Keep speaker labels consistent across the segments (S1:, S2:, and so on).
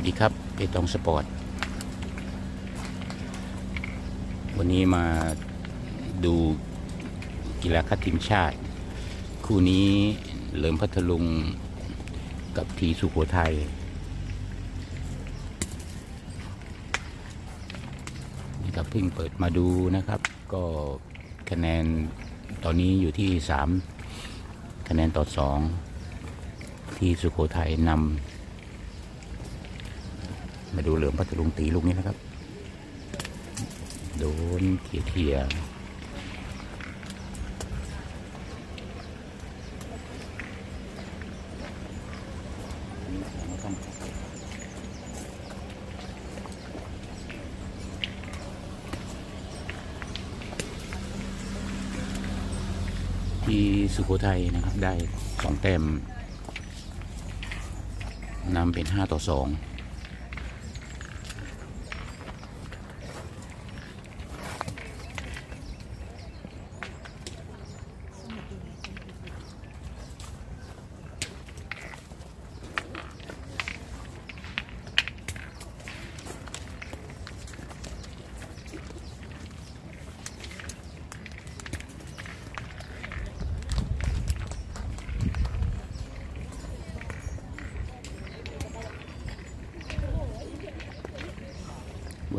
S1: สวัสดีครับเปตองสปอร์ต วันนี้มาดูกีฬาคัดทีมชาติ คู่นี้เหลิมพัทลุงกับทีสุโขทัยนี่ครับเพิ่งเปิดมาดูนะครับ ก็คะแนนตอนนี้อยู่ที่ 3 คะแนนต่อ 2 ที่สุโขทัยนำ มาดูเหลือมพัทลุงตีลูกนี้นะครับ โดนเขี่ยเขี่ยที่สุโขทัยนะครับได้สองแต้มนำเป็นห้าต่อสอง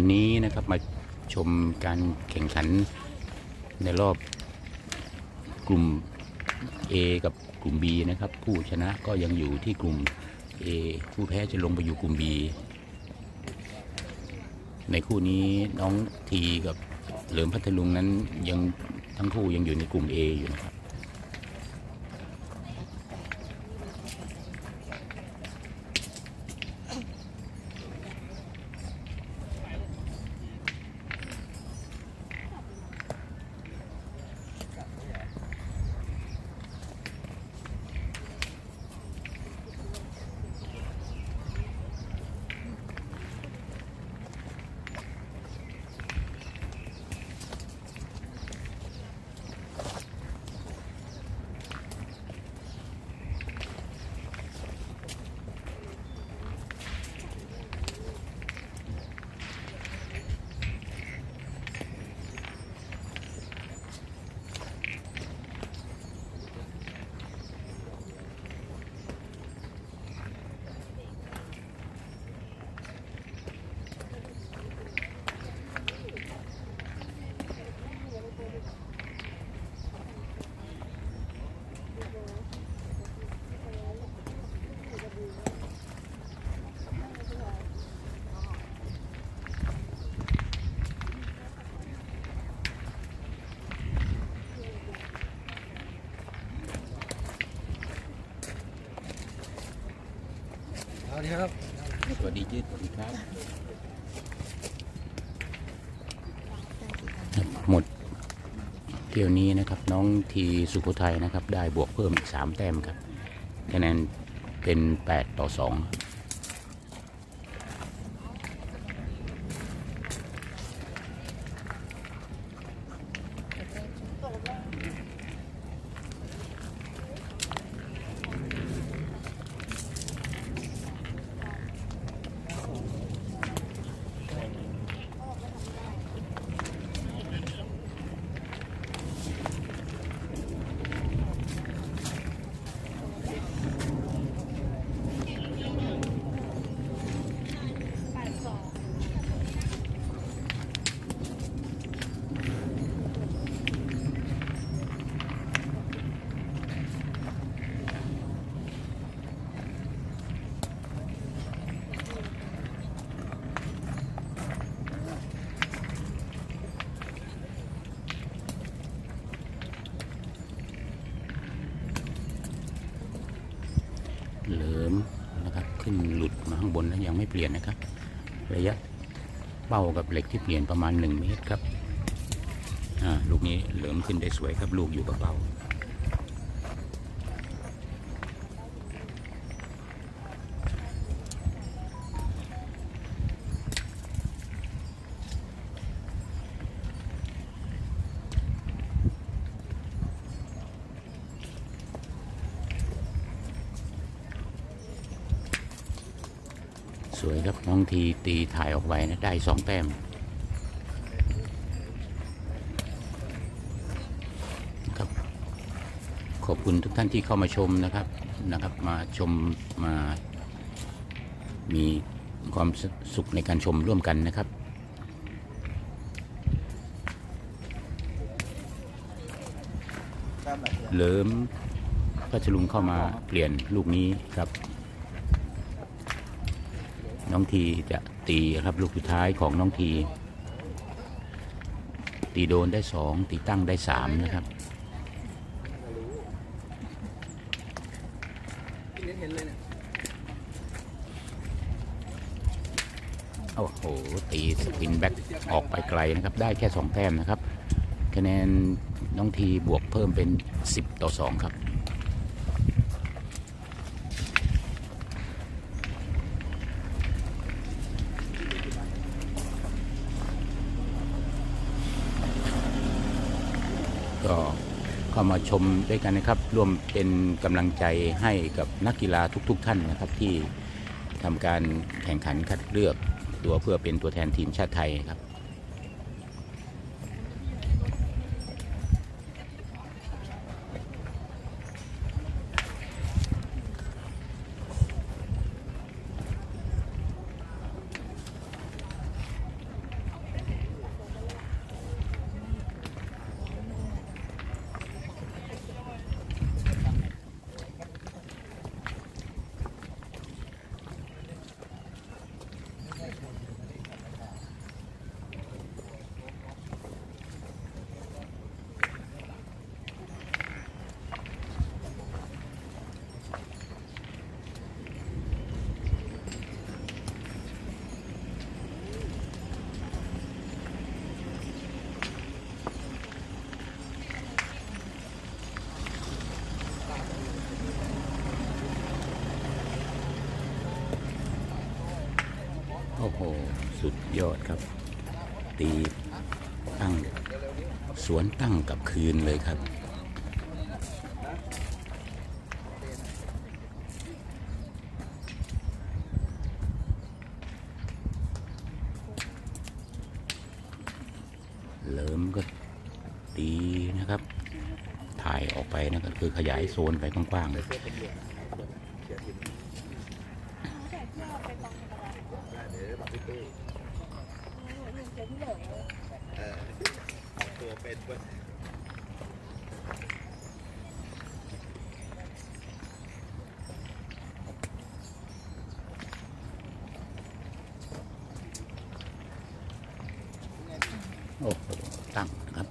S1: วันนี้นะครับมาชมการแข่งขันในรอบกลุ่ม A กับกลุ่ม B นะครับ ผู้ชนะก็ยังอยู่ที่กลุ่ม A ผู้แพ้จะลงไปอยู่กลุ่ม B ในคู่นี้น้องทีกับเหลิมพัทลุงนั้นยังทั้งคู่ยังอยู่ในกลุ่ม A อยู่นะครับ
S2: วัสดีครับ
S1: สวัสดียืดสวัสดีครับ หมดเที่ยวนี้นะครับน้องทีสุโขทัยนะครับ ได้บวกเพิ่มอีก3แต้มครับคะแนนเป็น 8 ต่อ 2 เหลิมนะครับ ขึ้นหลุดมาข้างบนแลี่ยนนะครับ ระยะเป้ากับเหล็กที่เปลี่ยนประมาณ 1 เมตรครับลูกนี้เหลิมขึ้นได้สวยครับลูกอยู่กับเป้า สสวยครับน้องทีตีถ่ายออกไว้นะ ได้สองแต้มครับขอบคุณทุกท่านที่เข้ามาชมนะครับนะครับ มาชมมามีความสุขในการชมร่วมกันนะครับเหลิมพัชลุงเข้ามาเปลี่ยนลูกนี้ครับ น้องทีจะตีครับลูกสุดท้ายของน้องที ตีโดนได้สองตีตั้งได้สามนะครับโอ้โห ตีสปินแบ็กออกไปไกลนะครับ ได้แค่สองแต้มนะครับ คะแนนน้องทีบวกเพิ่มเป็น 10 ต่อ 2 ครับ ก็ เข้ามาชมด้วยกันนะครับ ร่วมเป็นกำลังใจให้กับนักกีฬาทุก ๆ ท่านนะครับที่ทำการแข่งขันคัดเลือกตัวเพื่อเป็นตัวแทนทีมชาติไทยครับ โอ้โห สุดยอดครับ ตีตั้งสวนตั้งกับคืนเลยครับเริ่มก็ตีนะครับ ถ่ายออกไปนะครับคือขยายโซนไปกว้างๆเลย
S2: ตัวเป็นเว้ย
S1: โอ้โหตั้งนะครับ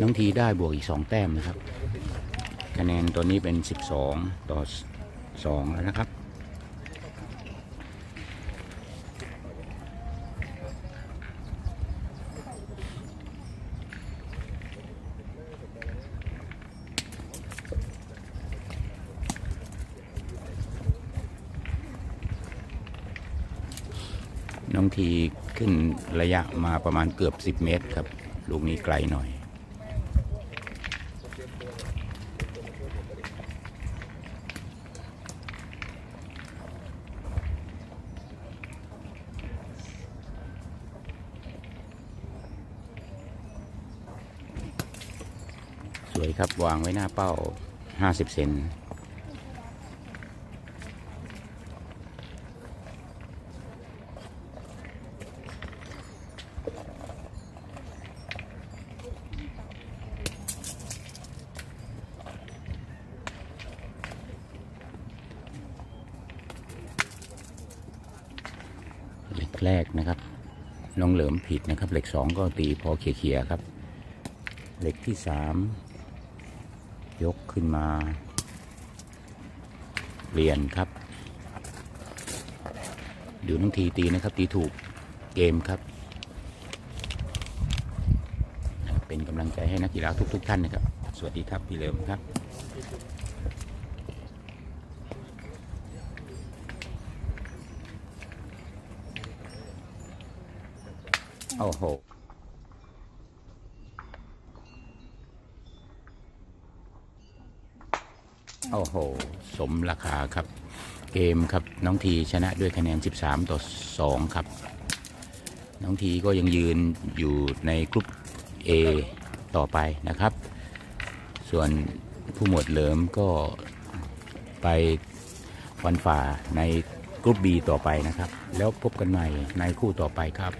S1: น้องทีได้บวกอีกสองแต้มนะครับ คะแนนตัวนี้เป็น12ต่อ2แล้วนะครับ น้องทีขึ้นระยะมาประมาณเกือบ 10 เมตรครับ ลูกนี้ไกลหน่อย สวยครับวางไว้หน้าเป้า 50 เซน แรกนะครับ น้องเหลิมผิดนะครับ เหล็กสองก็ตีพอเขี่ยๆครับ เหล็กที่สามยกขึ้นมา เปลี่ยนครับดูน้องทีตีนะครับ ตีถูกเกมครับ เป็นกำลังใจให้นักกีฬาทุก ๆ ท่านนะครับ สวัสดีครับ พี่เหลิมครับ โอ้โห โอ้โห สมราคาครับ เกมครับน้องทีชนะด้วยคะแนน 13 ต่อ 2 ครับ น้องทีก็ยังยืนอยู่ในกลุ่ม A ต่อไปนะครับ ส่วนผู้หมวดเหลิมก็ไปวันฝ่าในกลุ่ม B ต่อไปนะครับ แล้วพบกันใหม่ในคู่ต่อไปครับ